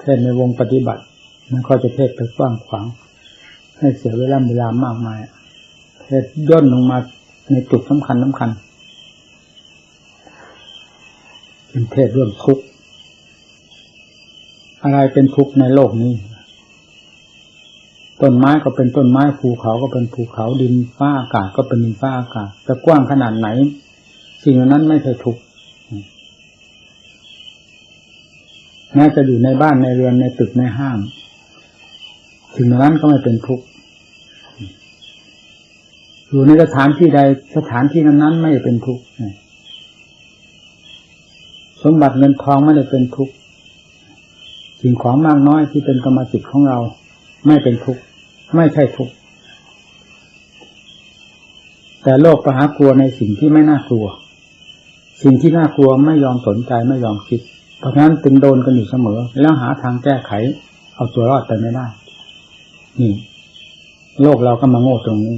เทศในวงปฏิบัติ มันก็จะเทศไปกว้างขวาง ให้เสียเวลาเวลามากมาย เทศย่นลงมาในจุดสำคัญสำคัญ เป็นเทศเรื่องทุกข์อะไรเป็นทุกข์ในโลกนี้ ต้นไม้ก็เป็นต้นไม้ภูเขาก็เป็นภูเขาดินฟ้าอากาศก็เป็นดินฟ้าอากาศจะกว้างขนาดไหน สิ่งนั้นไม่ใช่ทุกข์ แม้จะอยู่ในบ้านในเรือนในตึกในห้างสิ่งนั้นก็ไม่เป็นทุกข์อยู่ในสถานที่ใดสถานที่นั้นๆไม่ได้เป็นทุกข์สมบัติเงินทองไม่ได้เป็นทุกข์สิ่งของมากน้อยที่เป็นกรรมสิทธิ์ของเรา ไม่เป็นทุกข์ไม่ใช่ทุกข์แต่โลกประหากลัวในสิ่งที่ไม่น่ากลัว สิ่งที่น่ากลัวไม่ยอมสนใจไม่ยอมคิด เพราะฉะนั้นตึงโดนกันอยู่เสมอ แล้วหาทางแก้ไข เอาตัวรอดไปไม่ได้ นี่ โลกเราก็มาโง่ตรงนี้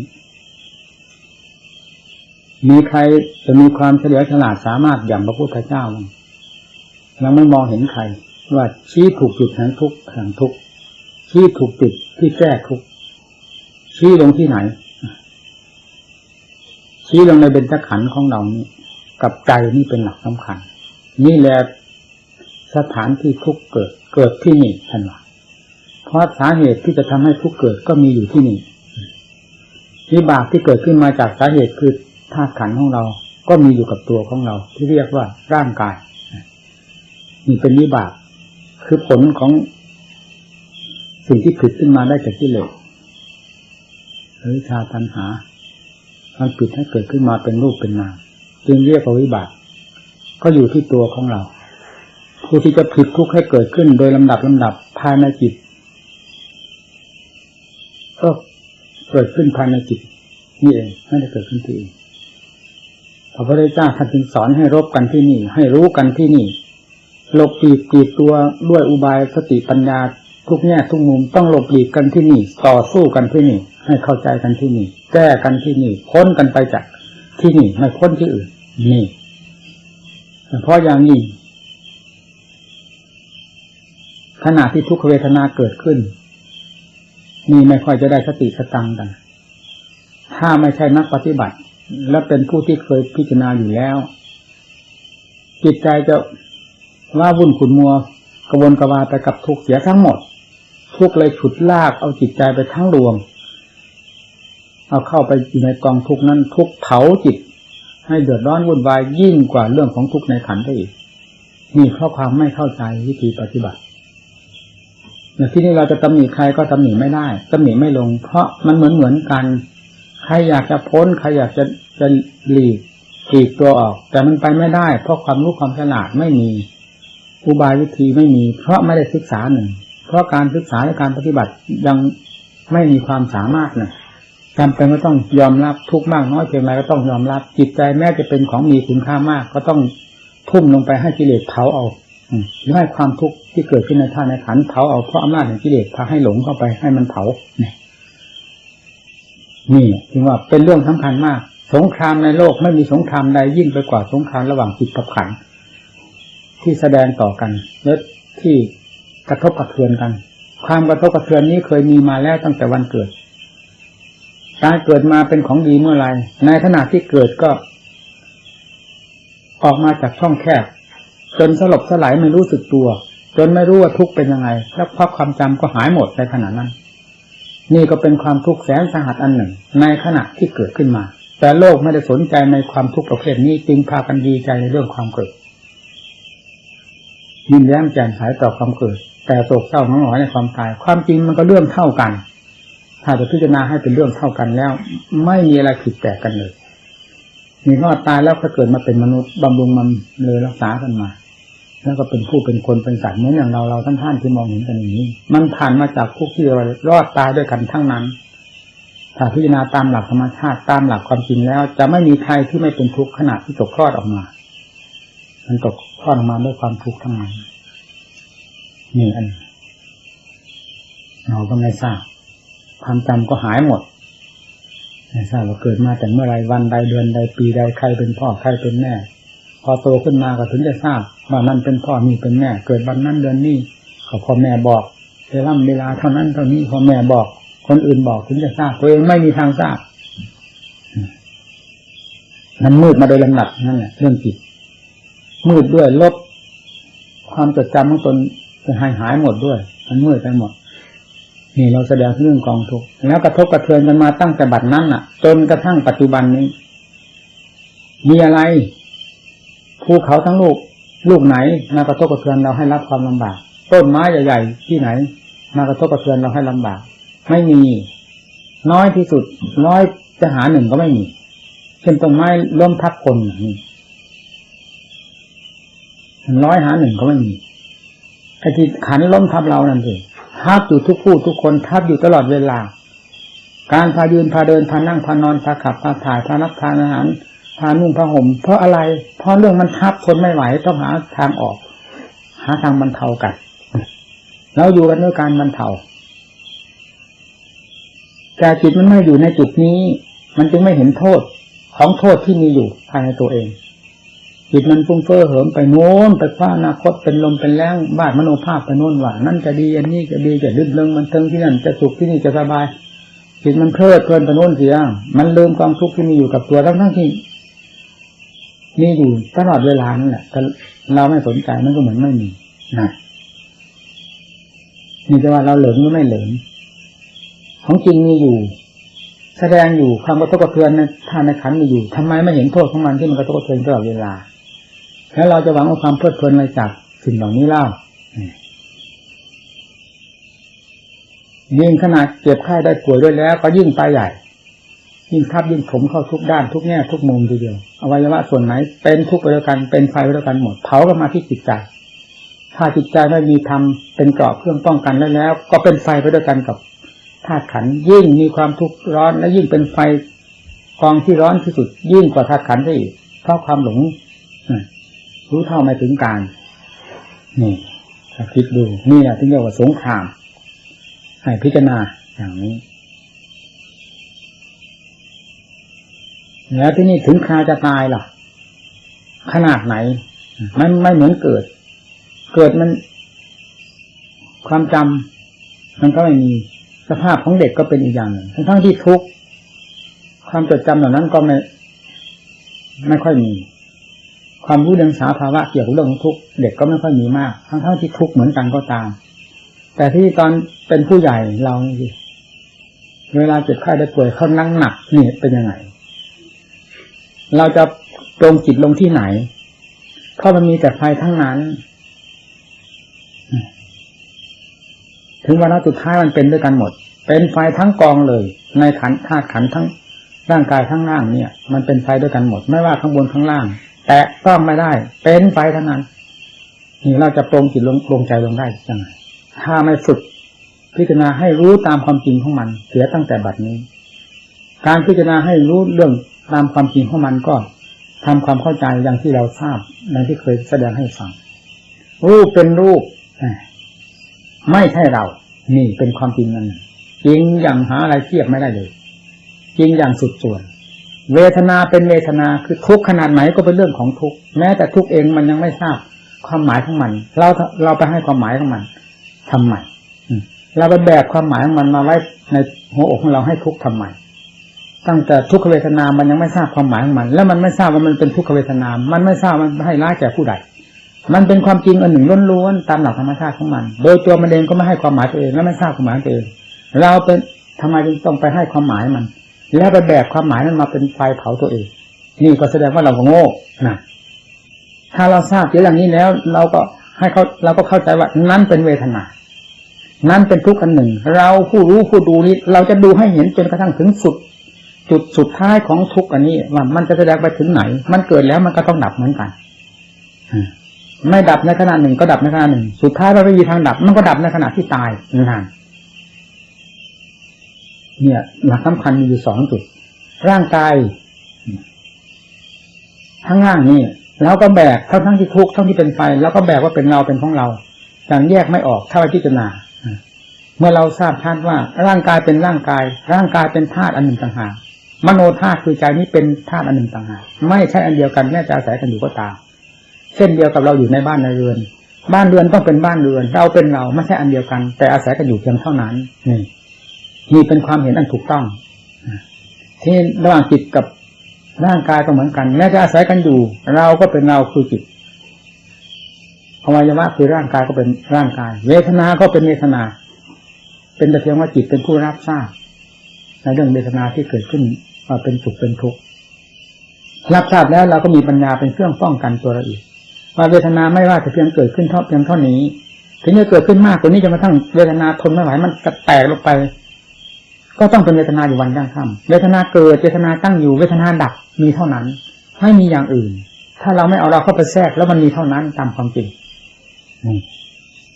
มีใครจะมีความเฉลียวฉลาดสามารถอย่างพระพุทธเจ้ายังไม่มองเห็นใคร ว่าชี้ถูกจุดแห่งทุกข์แห่งทุกข์ชี้ถูกจุดที่แก้ทุกข์ชี้ลงที่ไหน ชี้ลงในเบญจขันธ์ของเรานี้กับใจนี่เป็นหลักสำคัญ นี่แหละ สถานที่ทุกเกิดเกิดที่นี่ท่านว่าเพราะสาเหตุที่จะทำให้ทุกเกิดก็มีอยู่ที่นี่วิบากที่เกิดขึ้นมาจากสาเหตุคือธาตุขันธ์ของเรา ก็มีอยู่กับตัวของเรา ที่เรียกว่าร่างกายนี่เป็นวิบาก คือผลของสิ่งที่ผิดขึ้นมาได้จากที่เหลือหรือชาตัญหามันผิดให้เกิดขึ้นมาเป็นรูปเป็นนามจึงเรียกว่าวิบาก ก็อยู่ที่ตัวของเรา ผู้ที่จะผิดทุกข์ให้เกิดขึ้นโดยลำดับลำดับภายในจิตก็เกิดขึ้นภายในจิตนี่เองไม่ได้เกิดขึ้นที่อื่นพระพุทธเจ้าท่านจึงสอนให้รบกันที่นี่ ให้รู้กันที่นี่หลบปีกปีกตัวด้วยอุบายสติปัญญาทุกแง่ทุกมุมต้องหลบหลีกกันที่นี่ ต่อสู้กันที่นี่ ให้เข้าใจกันที่นี่ แก้กันที่นี่ พ้นกันไปจากที่นี่ไม่พ้นที่อื่น นี่เพราะอย่างนี้ ขณะที่ทุกขเวทนาเกิดขึ้นนี่ไม่ค่อยจะได้สติสตังกัน ถ้าไม่ใช่นักปฏิบัติ และเป็นผู้ที่เคยพิจารณาอยู่แล้ว จิตใจจะว่าวุ่นขุนมัวกระวนกระวายไปกับทุกเสียทั้งหมด ทุกเลยฉุดลากเอาจิตใจไปทั้งรวม เอาเข้าไปอยู่ในกองทุกนั้น ทุกเผาจิต ให้เดือดร้อนวุ่นวายยิ่งกว่าเรื่องของทุกในขันธ์อีกนี่เพราะความไม่เข้าใจวิธีปฏิบัติ ที่นี่เราจะตำหนิใครก็ตำหนิไม่ได้ตำหนิไม่ลง เพราะมันเหมือนเหมือนกัน ใครอยากจะพ้นใครอยากจะจะหลีกหลีกตัวออก แต่มันไปไม่ได้ เพราะความรู้ความฉลาดไม่มีอุบายวิธีไม่มี เพราะไม่ได้ศึกษาหนึ่ง เพราะการศึกษาและการปฏิบัติยังไม่มีความสามารถนะจำเป็นก็ต้องยอมรับทุกมากน้อยเพียงไรก็ต้องยอมรับ จิตใจแม้จะเป็นของมีคุณค่ามาก ก็ต้องทุ่มลงไปให้กิเลสเผาเอา หรือให้ความทุกข์ที่เกิดขึ้นในท่าในขันเผาเอาเพราะอำนาจแห่งกิเลสพาให้หลงเข้าไปให้มันเผาเนี่ยนี่ถึงว่าเป็นเรื่องสำคัญมาก สงครามในโลกไม่มีสงครามใดยิ่งไปกว่าสงครามระหว่างจิตกับขันที่แสดงต่อกันและที่กระทบกระเทือนกัน ความกระทบกระเทือนนี้เคยมีมาแล้วตั้งแต่วันเกิดการเกิดมาเป็นของดีเมื่อไรในขณะที่เกิดก็ ออกมาจากช่องแคบ จนสลบสลายไม่รู้สึกตัว จนไม่รู้ว่าทุกข์เป็นยังไง แล้วภาพความจำก็หายหมดในขณะนั้น นี่ก็เป็นความทุกข์แสนสาหัสอันหนึ่ง ในขณะที่เกิดขึ้นมา แต่โลกไม่ได้สนใจในความทุกข์ประเภทนี้จึงพากันดีใจในเรื่องความเกิดยินแย้มแจ่มใสต่อความเกิด แต่โศกเศร้าหงอยในความตาย ความจริงมันก็เรื่องเท่ากัน ถ้าจะพิจารณาให้เป็นเรื่องเท่ากันแล้ว ไม่มีอะไรผิดแปลกกันเลยมีรอดตายแล้วก็เกิดมาเป็นมนุษย์บำรุงมันเลยรักษากันมา แล้วก็เป็นผู้เป็นคนเป็นสัตว์เหมือนอย่างเราเราท่านท่านที่มองเห็นกันอย่างนี้ มันผ่านมาจากทุกที่เรารอดตายด้วยกันทั้งนั้น ถ้าพิจารณาตามหลักธรรมชาติตามหลักความจริงแล้ว จะไม่มีใครที่ไม่เป็นทุกข์ขณะที่ตกคลอดออกมา มันตกคลอดออกมาด้วยความทุกข์ทั้งนั้นนี่อันเราก็ไม่ทราบความจำก็หายหมดไม่ทราบว่าเกิดมาแต่เมื่อไรวันใดเดือนใดปีใดใครเป็นพ่อใครเป็นแม่ พอโตขึ้นมาก็ถึงจะทราบว่านั่นเป็นพ่อนี่เป็นแม่ เกิดวันนั้นเดือนนี้เขาพ่อแม่บอกเวลาเวลาเท่านั้นเท่านี้พ่อแม่บอก คนอื่นบอกถึงจะทราบตัวเองไม่มีทางทราบมันมืดมาโดยลำดับนั่นแหละเรื่องจิตมืดด้วยลบความจดจำของตนจะหายหายหมดด้วย มันมืดไปหมด นี่เราแสดงเรื่องกองทุกข์แล้วกระทบกระเทือนกันมาตั้งแต่บัดนั้นน่ะ จนกระทั่งปัจจุบันนี้ มีอะไร ภูเขาทั้งลูกลูกไหนมากระทบกระเทือนเราให้รับความลำบาก ต้นไม้ใหญ่ๆที่ไหน มากระทบกระเทือนเราให้ลำบาก ไม่มี น้อยที่สุด น้อยจะหาหนึ่งก็ไม่มีเช่นต้นไม้ล้มทับคนนี่ร้อยหาหนึ่งก็ไม่มีไอ้ที่ขันล้มทับเรานั่นเองทับอยู่ทุกผู้ทุกคนทับอยู่ตลอดเวลา การพายืนพาเดินพานั่งพานอนพาขับพาถ่ายพารับทานอาหาร พานุ่งพาห่มเพราะอะไร เพราะเรื่องมันทับทนไม่ไหวต้องหาทางออก หาทางบรรเทากันเราอยู่กันด้วยการบรรเทาแต่จิตมันไม่อยู่ในจุดนี้ มันจึงไม่เห็นโทษของโทษที่มีอยู่ภายในตัวเองจิตมันฟุ้งเฟ้อเหิมไปโน้นไปคว้าอนาคตเป็นลมเป็นแรงบ้านมโนภาพไปโน้นว่านั่นจะดีอันนี้จะดีจะลื่นเริงมันเทิงที่นั่นจะสุขที่นี่จะสบายจิตมันเพลิดเพลินไปโน้นเสีย มันลืมความทุกข์ที่มีอยู่กับตัวทั้งทั้งที่ มีอยู่ตลอดเวลานั่นแหละแต่เราไม่สนใจมันก็เหมือนไม่มีนะนี่จะว่าเราเหลิงหรือไม่เหลิงของจริงมีอยู่ แสดงอยู่ความกระทบกระเทือนในทานในขันมีอยู่ทำไมไม่เห็นโทษของมันที่มันกระทบกระเทือนตลอดเวลา แล้วเราจะหวังเอาความเพลิดเพลินอะไรจากสิ่งเหล่านี้เล่ายิ่งขนาดเจ็บไข้ได้ป่วยด้วยแล้ว ก็ยิ่งไปใหญ่ ยิ่งทับยิ่งถมเข้าทุกด้านทุกแง่ทุกมุมทีเดียวอวัยวะส่วนไหน เป็นทุกไปด้วยกันเป็นไฟไปด้วยกันหมดเผาก็มาที่จิตใจถ้าจิตใจไม่มีธรรมเป็นเกราะเครื่องป้องกันแล้วแล้ว ก็เป็นไฟไปด้วยกันกับธาตุขันยิ่งมีความทุกข์ร้อนและยิ่งเป็นไฟกองที่ร้อนที่สุด ยิ่งกว่าธาตุขันได้อีกเพราะความหลงรู้เท่าไม่ถึงการ นี่ถ้าคิดดูนี่แหละที่เรียกว่าสงคราม ให้พิจารณาอย่างนี้ แล้วที่นี่ถึงคราจะตายล่ะ ขนาดไหน มันไม่เหมือนเกิด เกิดมัน ความจำมันก็ไม่มีสภาพของเด็กก็เป็นอีกอย่างหนึ่งทั้งที่ทุกข์ความจดจำเหล่านั้นก็ไม่ ไม่ค่อยมี ความรู้เรื่องสาภาวะเกี่ยวกับเรื่องของทุกข์เด็กก็ไม่ค่อยมีมาก ทั้งทั้งที่ทุกข์เหมือนกันก็ตาม แต่ที่ตอนเป็นผู้ใหญ่เรานี่เวลาเจ็บไข้ได้ป่วยเขานั่งหนักนี่เป็นยังไง เราจะตรงจิตลงที่ไหน เพราะมันมีแต่ไฟทั้งนั้น ถึงวันสุดท้ายมันเป็นด้วยกันหมด เป็นไฟทั้งกองเลย ในขันธาตุขันทั้งร่างกายทั้งล่างเนี่ย มันเป็นไฟด้วยกันหมด ไม่ว่าข้างบนข้างล่าง แต่ต้องไม่ได้ เป็นไฟทั้งนั้น นี่เราจะปรงจิตลงปรงใจลงได้ยังไงถ้าไม่ฝึกพิจารณาให้รู้ตามความจริงของมัน เสียตั้งแต่บัดนี้ การพิจารณาให้รู้เรื่อง ตามความจริงของมันก็ทำความเข้าใจอย่างที่เราทราบอย่างที่เคยแสดงให้ฟัง รูปเป็นรูป ไม่ใช่เรา นี่เป็นความจริงนั่นจริงอย่างหาอะไรเทียบไม่ได้เลย จริงอย่างสุดส่วน เวทนาเป็นเวทนาคือทุกขนาดไหนก็เป็นเรื่องของทุกแม้แต่ทุกเองมันยังไม่ทราบความหมายของมัน เราเราไปให้ความหมายของมันทำไมเราไปแบกความหมายของมันมาไว้ในหัวอกของเราให้ทุกทำไม ตั้งแต่ทุกขเวทนา มันยังไม่ทราบความหมายของมัน แล้วมันไม่ทราบว่ามันเป็นทุกขเวทนา มันไม่ทราบมันให้ร้ายแก่ผู้ใด มันเป็นความจริงอันหนึ่งล้วนๆตามหลักธรรมชาติของมัน โดยตัวมันเองก็ไม่ให้ความหมายตัวเองและไม่ทราบความหมายตัวเอง เราเป็นทำไมจึงต้องไปให้ความหมายมัน แล้วไปแบกความหมายนั้นมาเป็นไฟเผาตัวเอง นี่ก็แสดงว่าเราโง่นะถ้าเราทราบอย่างนี้แล้ว เราก็ให้เขาเราก็เข้าใจว่านั้นเป็นเวทนานั้นเป็นทุกข์อันหนึ่ง เราผู้รู้ผู้ดูนี้ เราจะดูให้เห็นจนกระทั่งถึงสุด จุดสุดท้ายของทุกอันนี้ว่ามันจะแสดงไปถึงไหน มันเกิดแล้วมันก็ต้องดับเหมือนกันไม่ดับในขณะหนึ่งก็ดับในขณะหนึ่ง สุดท้ายเราไม่มีทางดับ มันก็ดับในขณะที่ตายนั่นเนี่ยหลักสำคัญมีอยู่สองจุด ร่างกายทั้งล่างนี่เราก็แบกทั้งทั้งที่ทุกข์ทั้งที่เป็นไฟแล้วก็แบกว่าเป็นเราเป็นของเราอย่างแยกไม่ออกถ้าไปพิจารณาเมื่อเราทราบท่านว่าร่างกายเป็นร่างกาย ร่างกายเป็นธาตุอันหนึ่งต่างหาก มโนธาตุคือใจนี้เป็นธาตุอันหนึ่งต่างหากไม่ใช่อันเดียวกันแม้จะอาศัยกันอยู่ก็ตามเช่นเดียวกับเราอยู่ในบ้านในเรือน บ้านเรือนต้องเป็นบ้านเรือน เราเป็นเราไม่ใช่อันเดียวกัน แต่อาศัยกันอยู่เพียงเท่านั้นนี่นี่เป็นความเห็นอันถูกต้องที่ระหว่างจิตกับร่างกายก็เหมือนกัน แม้จะอาศัยกันอยู่ เราก็เป็นเราคือจิตอวัยวะคือร่างกายก็เป็นร่างกาย เวทนา ก็เป็นเวทนา เป็นแต่เพียงว่าจิตเป็นผู้รับทราบในเรื่องเวทนาที่เกิดขึ้น ว่าเป็นสุขเป็นทุกข์รับทราบแล้วเราก็มีปัญญาเป็นเครื่องป้องกันตัวเราอีกว่าเวทนาไม่ว่าจะเพียงเกิดขึ้นเท่าเพียงเท่านี้ ถึงจะเกิดขึ้นมากกว่านี้จะมาทั้งเวทนาทนไม่ไหวมันจะแตกลงไป ก็ต้องเป็นเวทนาอยู่วันยั่งค่ำเวทนาเกิดเวทนาตั้งอยู่เวทนาดับมีเท่านั้น ไม่มีอย่างอื่น ถ้าเราไม่เอาเราเข้าไปแทรกแล้วมันมีเท่านั้นตามความจริง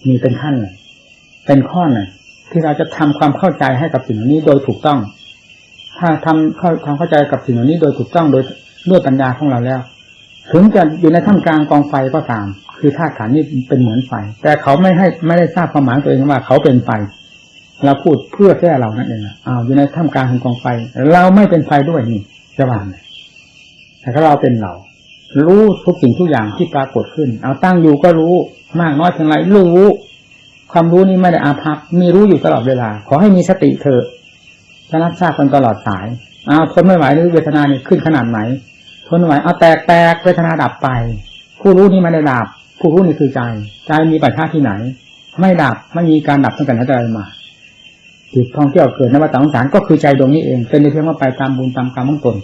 มีเป็นขั้นเลยเป็นข้อหนึ่งที่เราจะทำความเข้าใจให้กับสิ่งนี้โดยถูกต้อง ถ้าทำเข้าความเข้าใจกับสิ่งเหล่านี้โดยถูกต้องโดยด้วยปัญญาของเราแล้ว ถึงจะอยู่ในท่ามกลางกองไฟก็ตาม คือธาตุขันนี่เป็นเหมือนไฟ แต่เขาไม่ให้ไม่ได้ทราบความหมายตัวเองว่าเขาเป็นไฟเราพูดเพื่อแค่เรานั่นเองอ้าวอยู่ในท่ามกลางของกองไฟ เราไม่เป็นไฟด้วยนี่จะว่าไงแต่ถ้าเราเป็นเรารู้ทุกสิ่งทุกอย่างที่ปรากฏขึ้น เอาตั้งอยู่ก็รู้มากน้อยเพียงไรรู้ ความรู้นี้ไม่ได้อาภัพมีรู้อยู่ตลอดเวลา ขอให้มีสติเถอะ จะรับทราบกันตลอดสายเอาวทนไม่ไหวหรือเวทนานี่ขึ้นขนาดไหนทนไม่ไหวเอาแตกแตกเวทนาดับไป ผู้รู้นี่ไม่ได้ดับ ผู้รู้นี่คือใจ ใจมีปัจจัยที่ไหน ไม่ดับไม่มีการดับตั้งแต่ไหนแต่ไรมาจิตท่องเที่ยวเกิดนวัฏสงสารก็คือใจดวงนี้เอง เป็นเพียงว่าไปตามบุญตามกรรมของตน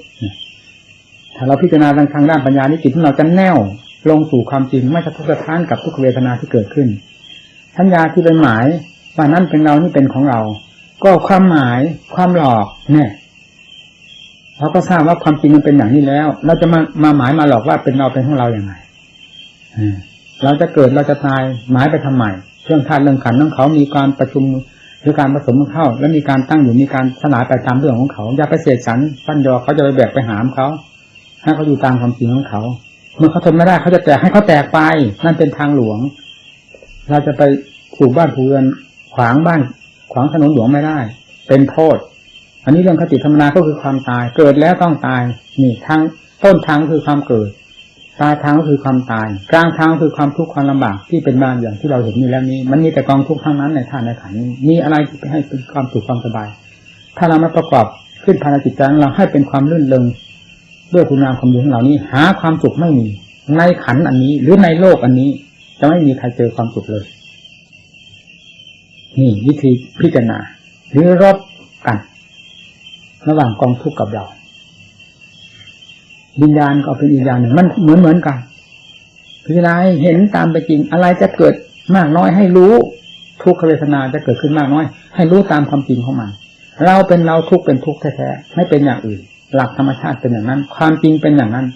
ถ้าเราพิจารณาทางด้านปัญญานี้จิตของเราจะแน่วลงสู่ความจริงไม่สะทกสะท้านกับทุกเวทนาที่เกิดขึ้นสัญญาที่เป็นหมายว่านั้นเป็นเรานี่เป็นของเรา ก็ความหมายความหลอกเนี่ยเราก็ทราบว่าความจริงมันเป็นอย่างนี้แล้ว เราจะมามาหมายมาหลอกว่าเป็นเราเป็นของเราอย่างไรเราจะเกิดเราจะตายหมายไปทำไมเรื่องธาตุเรื่องขันธ์ของเขามีการประชุมหรือการผสมเข้า แล้วมีการตั้งอยู่มีการสลายไปตามเรื่องของเขาอย่าไปเสกสรรปั้นยอเขาจะไปแบกไปหามเขาให้เขาอยู่ตามความจริงของเขา เมื่อเขาทนไม่ได้เขาจะแตกให้เขาแตกไปนั่นเป็นทางหลวง เราจะไปผูกบ้านผูกเรือนขวางบ้าน ขวางถนนหลวงไม่ได้ เป็นโทษ อันนี้เรื่องคติธรรมนาก็คือความตาย เกิดแล้วต้องตายนี่ทางต้นทางคือความเกิดปลายทางก็คือความตาย กลางทางคือความทุกข์ความลำบากที่เป็นบ้านอย่างที่เราเห็นนี่แล้วนี้ มันมีแต่กองทุกข์ทั้งนั้นในท่านในขันมีอะไรที่ให้เป็นความสุขความสบาย ถ้าเรามาประกอบขึ้นภายในจิตใจเราให้เป็นความลื่นเลงด้วยคุณงามความดีของเรานี้ หาความสุขไม่มี ในขันอันนี้ หรือในโลกอันนี้ จะไม่มีใครเจอความสุขเลย นี่วิธีพิจารณา หรือรบกันระหว่างกองทุกข์กับเราวิญญาณก็เป็นอีกอย่างหนึ่งมันเหมือนเหมือนกันพิจารณาเห็นตามไปจริง อะไรจะเกิดมากน้อยให้รู้ ทุกขเวทนาจะเกิดขึ้นมากน้อย ให้รู้ตามความจริงของมัน เราเป็นเราทุกเป็นทุกแท้ๆไม่เป็นอย่างอื่น หลักธรรมชาติเป็นอย่างนั้น ความจริงเป็นอย่างนั้น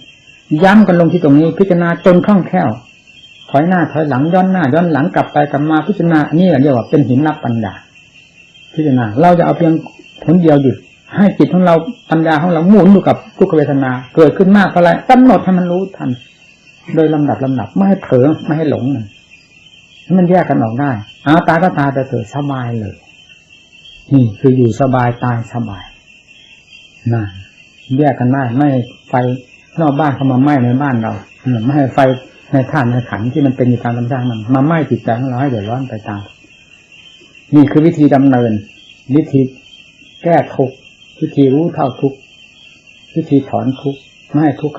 ย้ำกันลงที่ตรงนี้พิจารณาจนคล่องแคล่ว อยหน้าถอยหลังย้อนหน้าย้อนหลังกลับไปกลับมาพิจารณาอันนี้เรียกว่าเป็นหินรับปัญญาพิจารณาเราจะเอาเพียงผลเดียวหยุดให้จิตของเราปัญญาของเราหมุนอยู่กับทุกขเวทนา เกิดขึ้นมากเท่าไรกำหนดให้มันรู้ทัน โดยลำดับลำดับไม่ให้เผลอไม่ให้หลงมันให้มันแยกกันออกได้เอาตายก็ตายแต่เถิดสบายเลย นี่คืออยู่สบายตายสบายนั่นแยกกันได้ไม่ไฟนอกบ้านเข้ามาไหม้ในบ้านเราไม่ให้ไฟ ในท่านในขันที่มันเป็นอยู่ตามลำดับมันมาไหม้จิตใจของเราให้เดือดร้อนไปตาม นี่คือวิธีดำเนิน วิธีแก้ทุกวิธีรู้เท่าทุกข์วิธีถอนทุกข์ไม่ให้ทุกข์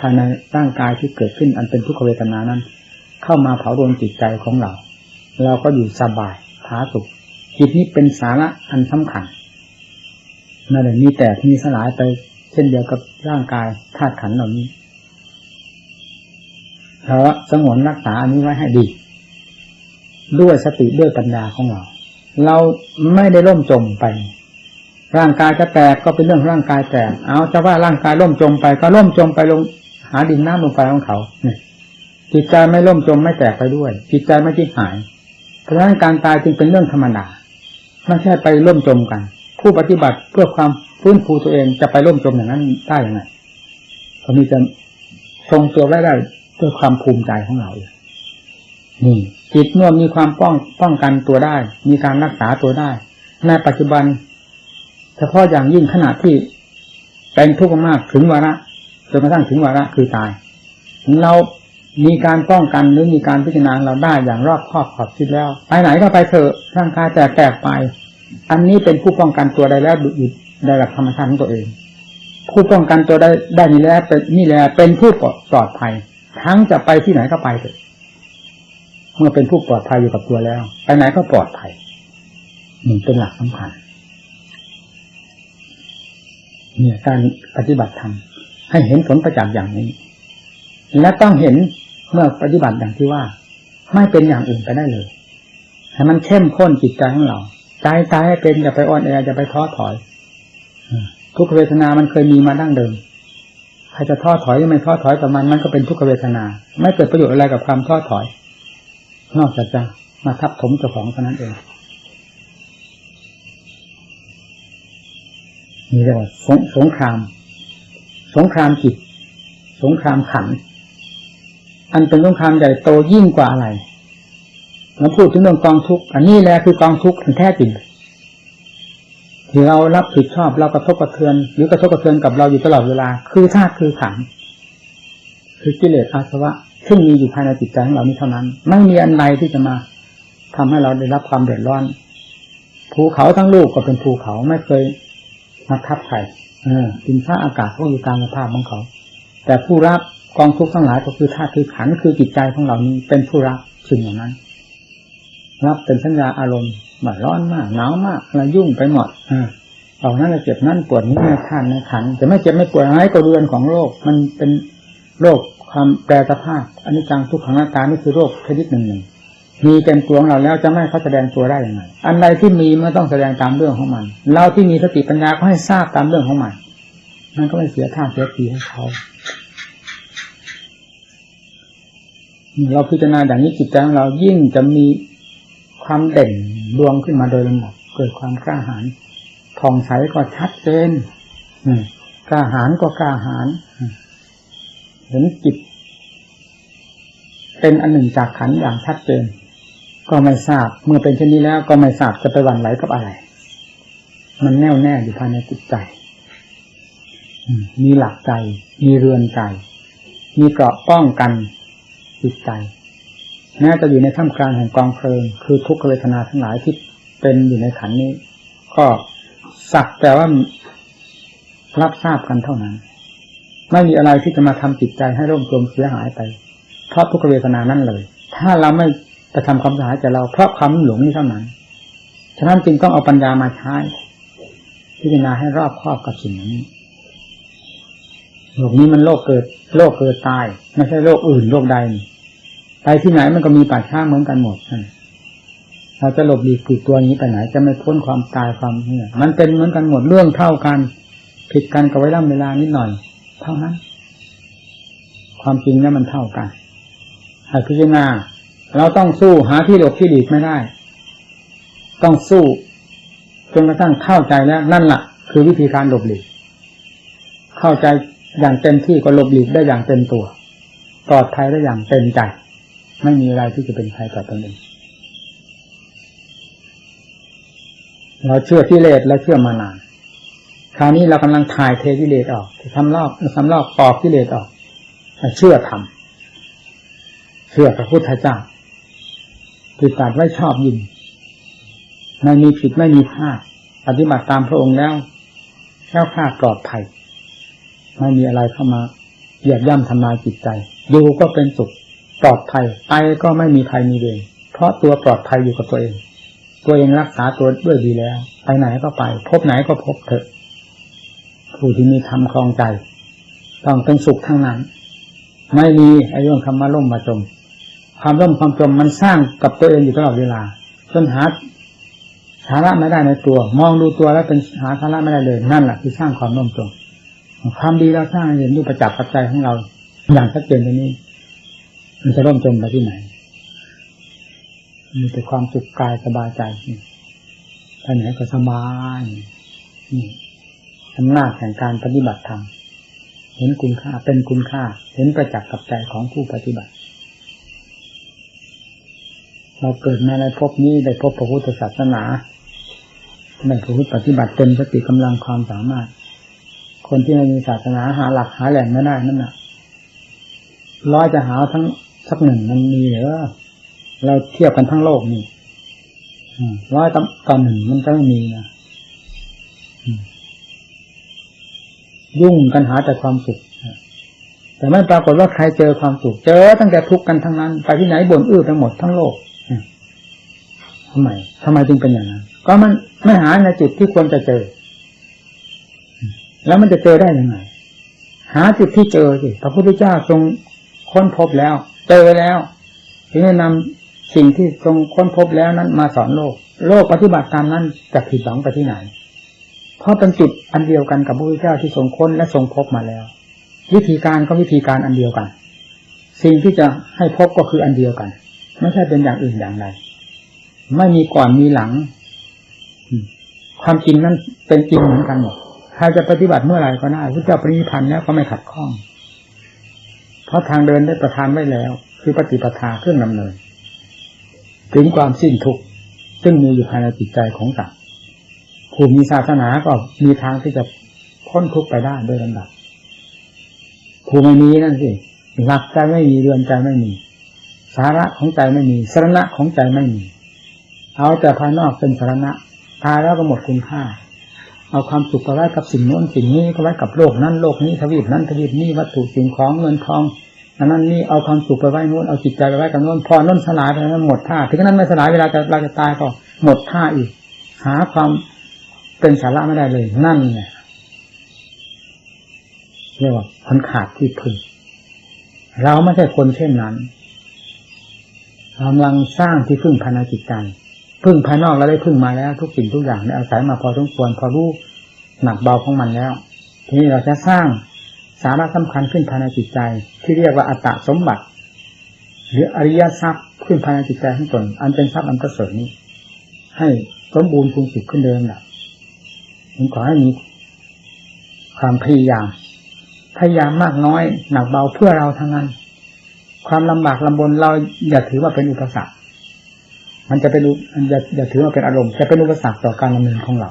ภายในร่างกายที่เกิดขึ้นอันเป็นทุกขเวทนานั้น เข้ามาเผาโดนจิตใจของเรา เราก็อยู่สบายผาสุขจิตนี้เป็นสาระอันสำคัญนั่นแหละมีแต่มีสลายไปเช่นเดียวกับร่างกายธาตุขันเหล่านี้ เพราะสงวนรักษาอันนี้ไว้ให้ดี ด้วยสติด้วยปัญญาของเรา เราไม่ได้ล่มจมไป ร่างกายจะแตกก็เป็นเรื่องร่างกายแตกเอาจะว่าร่างกายล่มจมไป ก็ล่มจมไปลง หาดินน้ำลงไปของเขาเนี่ยจิตใจไม่ล่มจมไม่แตกไปด้วย จิตใจไม่ทิ้หาย เพราะฉะนั้นการตายจึงเป็นเรื่องธรรมดาไม่ใช่ไปล่มจมกัน ผู้ปฏิบัติเพื่อความฟื้นฟูตัวเองจะไปล่มจมอย่างนั้นได้ยังไงก็มีจะทรงตัวไว้ได้ ด้วยความภูมิใจของเรานี่จิตเมื่อมีความป้องป้องกันตัวได้ มีการรักษาตัวได้ ในปัจจุบัน เฉพาะอย่างยิ่งขนาดที่เป็นทุกข์มากถึงวาระจนกระทั่งถึงวาระคือตายเรามีการป้องกันหรือมีการพิจารณาเราได้อย่างรอบคอบขอบคิดแล้วไปไหนก็ไปเถอะร่างกายแตกแตกไป อันนี้เป็นผู้ป้องกันตัวได้แล้วดุดได้หลักธรรมชาติของตัวเอง ผู้ป้องกันตัวได้ได้นี่แล้วเป็นนี่แหละเป็นผู้ปลอดภัย ทั้งจะไปที่ไหนก็ไปเถอะเมื่อเป็นผู้ปลอดภัยอยู่กับตัวแล้ว ไปไหนก็ปลอดภัยนี่เป็นหลักสำคัญเนี่ยการปฏิบัติธรรมให้เห็นผลประจักษ์อย่างนี้ และต้องเห็นเมื่อปฏิบัติอย่างที่ว่า ไม่เป็นอย่างอื่นไปได้เลยให้มันเข้มข้นจิตใจของเราใจตายให้เป็นอย่าไปอ่อนแออย่าไปท้อถอยทุกเวทนามันเคยมีมาดั้งเดิม ใครจะท้อถอยไม่ท้อถอยกับมันมันก็เป็นทุกขเวทนา ไม่เกิดประโยชน์อะไรกับความท้อถอย นอกจากจะมาทับถมเจ้าของเท่านั้นเองนี่เรียกว่าสงสงคราม สงครามจิต สงครามขัน อันเป็นสงครามใหญ่โตยิ่งกว่าอะไรเราพูดถึงเรื่องกองทุกข์อันนี้แหละคือกองทุกข์แท้จริง ที่เรารับผิดชอบเรากระทบกระเทือน หรือกระทบกระเทือนกับเราอยู่ตลอดเวลา คือธาตุคือขันคือกิเลสอาสวะซึ่งมีอยู่ภายในจิตใจของเรานี้เท่านั้น ไม่มีอันใดที่จะมาทำให้เราได้รับความเดือดร้อนภูเขาทั้งลูกก็เป็นภูเขาไม่เคยมาทับใครเออดินฟ้าอากาศก็อยู่ตามสภาพของเขา แต่ผู้รับกองทุกข์ทั้งหลายก็คือธาตุคือขันคือจิตใจของเรานี้เป็นผู้รับสิ่งอย่างนั้น รับเป็นสัญญาอารมณ์ แบบร้อนมากหนาวมากอะไรยุ่งไปหมดอ่าเอานั่นเจ็บนั่นปวดนี้ในท่านในขันจะไม่เจ็บไม่ปวดอะไรก็เรือนของโลก มันเป็นโรคความแปรสภาพอันนี้จังทุกขังอาการนี่คือโรคชนิดหนึ่งหนึ่งมีเป็นตัวของเราแล้วจะไม่เขาแสดงตัวได้ยังไงอันใดที่มีมันต้องแสดงตามเรื่องของมัน เราที่มีสติปัญญาก็ให้ทราบตามเรื่องของมันมันก็ไม่เสียท่าเสียทีให้เขาเราพิจารณาอย่างนี้จิตใจของเรายิ่งจะมี ความเด่นดวงขึ้นมาโดยลำดับเกิดความกล้าหาญผ่องใสก็ชัดเจนกล้าหาญก็กล้าหาญเห็นจิต เป็นอันหนึ่งจากขันอย่างชัดเจน ก็ไม่ทราบเมื่อเป็นเช่นนี้แล้ว ก็ไม่ทราบจะไปหวั่นไหวกับอะไร มันแน่วแน่อยู่ภายในจิตใจมีหลักใจ มีเรือนใจ มีเกราะป้องกันจิตใจ แม้จะอยู่ในท่ามกลางแห่งกองเพลิง คือทุกขเวทนาทั้งหลายที่เป็นอยู่ในขันนี้ ก็สักแต่ว่ารับทราบกันเท่านั้น ไม่มีอะไรที่จะมาทำจิตใจให้ร่มจมเสียหายไป เพราะทุกขเวทนานั่นเลย ถ้าเราไม่จะทำความเสียหายจากเราเพราะความหลงนี้เท่านั้น ฉะนั้นจึงต้องเอาปัญญามาใช้ พิจารณาให้รอบครอบกับสิ่งนี้โลกนี้มันโลกเกิด โลกเกิดตาย ไม่ใช่โลกอื่นโลกใด ไปที่ไหนมันก็มีป่าช้าเหมือนกันหมดเราจะหลบหลีกติดตัวนี้ไปไหน จะไม่พ้นความตายความเนี่ยมันเป็นเหมือนกันหมดเรื่องเท่ากัน ผิดกันกับไว้ล่ำเวลานิดหน่อย เท่านั้น ความจริงนี่มันเท่ากันหากพิจารณาเราต้องสู้หาที่หลบที่หลีกไม่ได้ ต้องสู้จนกระทั่งเข้าใจแล้วนั่นแหละคือวิธีการหลบหลีกเข้าใจอย่างเต็มที่ก็หลบหลีกได้อย่างเต็มตัวปลอดภัยได้อย่างเต็มใจ ไม่มีอะไรที่จะเป็นภัยต่อตนเองเราเชื่อกิเลสและเชื่อมานานคราวนี้เรากำลังถ่ายเทกิเลสออกทำลอกทำลอกปอกกิเลสออกเชื่อธรรมเชื่อพระพุทธเจ้าติดตัดไว้ชอบยินไม่มีผิดไม่มีพลาดปฏิบัติตามพระองค์แล้วแค่ค่าปลอดภัยไม่มีอะไรเข้ามาเหยียบย่ำทำลายจิตใจ ดูก็เป็นสุข ปลอดภัยไปก็ไม่มีภัยมีเวรเพราะตัวปลอดภัยอยู่กับตัวเอง ตัวเองรักษาตัวด้วยดีแล้ว ไปไหนก็ไป พบไหนก็พบเถอะ ผู้ที่มีธรรมคลองใจ ต้องเป็นสุขทั้งนั้น ไม่มีไอ้เรื่องคำมาล่มมาจม ความล่มความจมมันสร้างกับตัวเองอยู่ตลอดเวลาจนหาสาระไม่ได้ในตัว มองดูตัวแล้วเป็นหาสาระไม่ได้เลยนั่นแหละคือสร้างความล่มจมความดีเราสร้างเห็นด้วยประจักษ์ปัจจัยของเรา อย่างชัดเจนตรงนี้ มันจะร่มจมไปที่ไหน มีแต่ความสุขกายสบายใจไปไหนก็สบายนี่อำนาจแห่งการปฏิบัติธรรมเห็นคุณค่าเป็นคุณค่า เห็นประจักษ์กับใจของผู้ปฏิบัติ เราเกิดมาในภพนี้ได้พบพระพุทธศาสนาได้พระพุทธปฏิบัติเต็มสติกำลังความสามารถ คนที่ไม่มีศาสนาหาหลักหาแหล่งไม่ได้นั่นแหละร้อยจะหาทั้ง สักหนึ่งมันมีเหรือเราเทียบกันทั้งโลกนี่ร้อยต่อหนึ่งมันก็ไม่มีนะยุ่งกันหาแต่ความสุขแต่ไม่ปรากฏว่าใครเจอความสุขเจอตั้งแต่ทุกข์กันทั้งนั้น ไปที่ไหนบ่นอื้อไปหมดทั้งโลกทำไมทำไมจึงเป็นอย่างนั้น ก็มันไม่หาในจุดที่ควรจะเจอ แล้วมันจะเจอได้ยังไง หาจุดที่เจอสิพระพุทธเจ้าทรงค้นพบแล้ว เจอแล้ว ถึงจะนำสิ่งที่ทรงค้นพบแล้วนั้นมาสอนโลก โลกปฏิบัติตามนั้นจะผิดหวังไปที่ไหน เพราะเป็นจุดอันเดียวกันกับพระพุทธเจ้าที่ทรงค้นและทรงพบมาแล้ว วิธีการก็วิธีการอันเดียวกัน สิ่งที่จะให้พบก็คืออันเดียวกัน ไม่ใช่เป็นอย่างอื่นอย่างใดไม่มีก่อนมีหลัง ความจริงนั้นเป็นจริงเหมือนกันหมดใครจะปฏิบัติเมื่อไหร่ก็ได้พระเจ้าปรินิพพานแล้วก็ไม่ขัดข้อง เพราะทางเดินได้ประทานไว้แล้ว คือปฏิปทาเครื่องดำเนิน ถึงความสิ้นทุกข์ซึ่งมีอยู่ภายในจิตใจของสัตว์ผู้มีศาสนาก็มีทางที่จะพ้นทุกข์ไปได้โดยลำดับผู้ไม่มีนั่นสิหลักใจไม่มีเรือนใจไม่มี สาระของใจไม่มีสาระของใจไม่มี เอาแต่ภายนอกเป็นสาระตายแล้วก็หมดคุณค่า เอาความสุขไปไว้กับสิ่งโน้นสิ่งนี้ก็ไว้กับโลกนั้นโลกนี้ทวีปนั้นทวีปนี้วัตถุสิ่งของเงินทองอันนั้นนี่เอาความสุขไปไว้โน้นเอาจิตใจไปไว้กับโน้นพอโน้นสลายไปนั้นหมดท่าถึงนั้นไม่สลายเวลาจะเราจะตายก็หมดท่าอีก หาความเป็นสาระไม่ได้เลยนั่นไงเรียกว่าคนขาดที่พึ่งเราไม่ใช่คนเช่นนั้นกำลังสร้างที่พึ่งภายในจิตใจ พึ่งภายนอกเราได้พึ่งมาแล้ว ทุกสิ่งทุกอย่างได้อาศัยมาพอสมควรพอรู้หนักเบาของมันแล้ว ทีนี้เราจะสร้างสาระสำคัญขึ้นภายในจิตใจ ที่เรียกว่าอัตตสมบัติ หรืออริยทรัพย์ขึ้นภายในจิตใจของตนอันเป็นทรัพย์อันประเสริฐนี้ ให้สมบูรณ์ภูมิสุขขึ้นเดิมนะผมขอให้มีความพยายามพยายามมากน้อย หนักเบาเพื่อเราทั้งนั้น ความลำบากลำบนเราอย่าถือว่าเป็นอุปสรรค มันจะเป็นอย่าอย่าถือว่าเป็นอารมณ์จะเป็นอุปสรรคต่อการดำเนินของเรา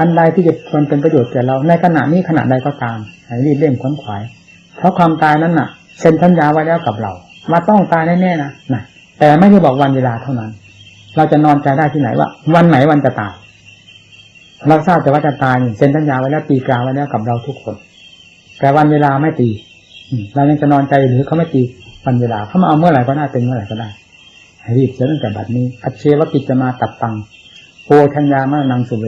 อันใดที่จะควรเป็นประโยชน์แก่เรา ในขณะนี้ขณะใดก็ตามให้รีบเร่งขวนขวาย เพราะความตายนั้นน่ะเซ็นสัญญาไว้แล้วกับเราว่าต้องตายแน่ๆนะนะแต่ไม่ได้บอกวันเวลาเท่านั้น เราจะนอนใจได้ที่ไหนว่า วันไหนวันจะตาย เราทราบแต่ว่าจะตายเซ็นสัญญาไว้แล้วตีกลาไว้แล้วกับเราทุกคน แต่วันเวลาไม่ตีเรายังจะนอนใจหรือเขาไม่ตีวันเวลาเขามาเอาเมื่อไหร่ก็ได้เป็นเมื่อไหร่ก็ได้ รีบเสียตั้งแต่บัดนี้ อัจเชวกิจมาตัดตังโพชัญญามานังสุเว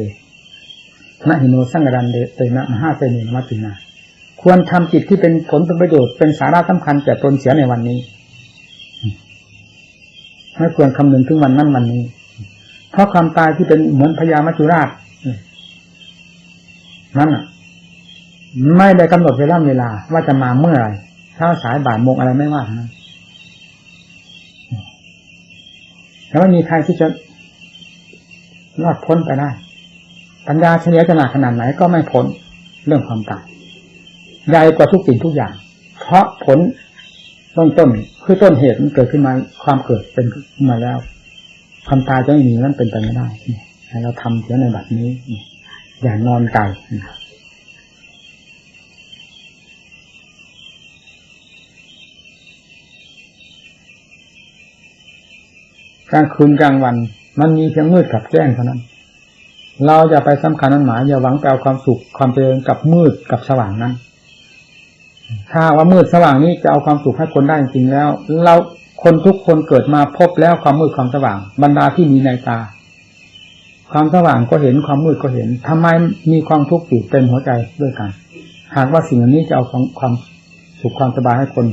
นะหิโนสังกรันเตนะมหาเสนิมัตินาควรทำจิตที่เป็นผลเป็นประโยชน์เป็นสาระสำคัญแก่ตนเสียในวันนี้ไม่ควรคำนึงถึงวันนั้นวันนี้ เพราะความตายที่เป็นเหมือนพญามัจจุราชนั่นอะ ไม่ได้กำหนดเวลาเวลาว่าจะมาเมื่อไรเช้าสายบ่ายโมงอะไรไม่ว่าทั้งนั้น แต่ว่ามีใครที่จะรอดพ้นไปได้ ปัญญาเฉลียวฉลาดขนาดไหนก็ไม่พ้นเรื่องความตายใหญ่กว่าทุกสิ่งทุกอย่าง เพราะผลต้นต้นคือต้นเหตุมันเกิดขึ้นมาความเกิดเป็นขึ้นมาแล้ว ความตายจะไม่มีนั่นเป็นไปไม่ได้เราทำเสียในบัดนี้ อย่านอนใจ กลางคืนกลางวัน มันมีเพียงมืดกับแจ้งเท่านั้น เราจะไปสำคัญนั้นหมายอย่าหวังไปเอาความสุขความเจริญกับมืดกับสว่างนั้น ถ้าว่ามืดสว่างนี้จะเอาความสุขให้คนได้จริงแล้ว เราคนทุกคนเกิดมาพบแล้วความมืดความสว่าง บรรดาที่มีในตา ความสว่างก็เห็นความมืดก็เห็นทำไมมีความทุกข์อยู่เต็มหัวใจด้วยกัน หากว่าสิ่งนี้จะเอาความความสุขความสบายให้คน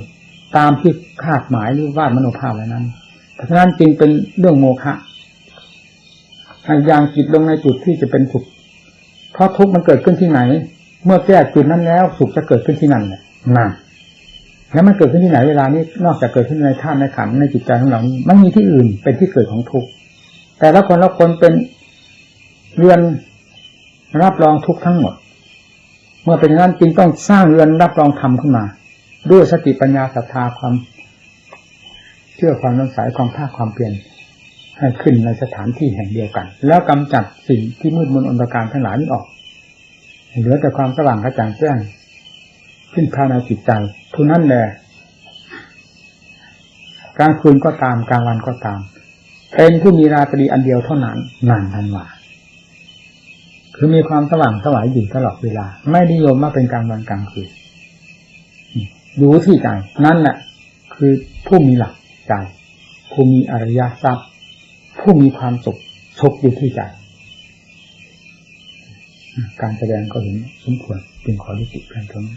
ตามที่คาดหมายหรือวาดมโนภาพอะไรนั้น เพราะฉะนั้นจึงเป็นเรื่องโมฆะให้ยางจิตลงในจุดที่จะเป็นสุขเพราะทุกข์มันเกิดขึ้นที่ไหน เมื่อแก้จุดนั้นแล้วสุขจะเกิดขึ้นที่นั่นนั่นแล้วมันเกิดขึ้นที่ไหนเวลานี้นอกจากเกิดขึ้นในท่านในขันในจิตใจของเรานี้ไม่มีที่อื่นเป็นที่เกิดของทุกข์แต่ละคนละคนเป็นเรือนรับรองทุกข์ทั้งหมด เมื่อเป็นอย่านั้นจึงต้องสร้างเรือนรับรองธรรมขึ้นมา ด้วยสติปัญญาศรัทธาความ เชื่อความน้ำสายความภาคความเปลี่ยนให้ขึ้นในสถานที่แห่งเดียวกัน แล้วกำจัดสิ่งที่มืดมนอนตการทั้งหลายนี้ออก เหลือแต่ความสว่างกระจ่างแจ้งขึ้นภายในจิตใจทุนั้นแหละกลางคืนก็ตามกลางวันก็ตาม เป็นผู้มีราตรีอันเดียวเท่านั้นนั่นทันว่าคือมีความสว่างสวายอยู่ตลอดเวลา ไม่นิยมว่าเป็นกลางวันกลางคืนอยู่ที่ใจนั่นแหละคือผู้มีหลัก ใจ ผู้มีอริยทรัพย์ ผู้มีความสุขสุขอยู่ที่ใจ การแสดงก็เห็นสมควรเป็นขอยุติเพียงเท่านี้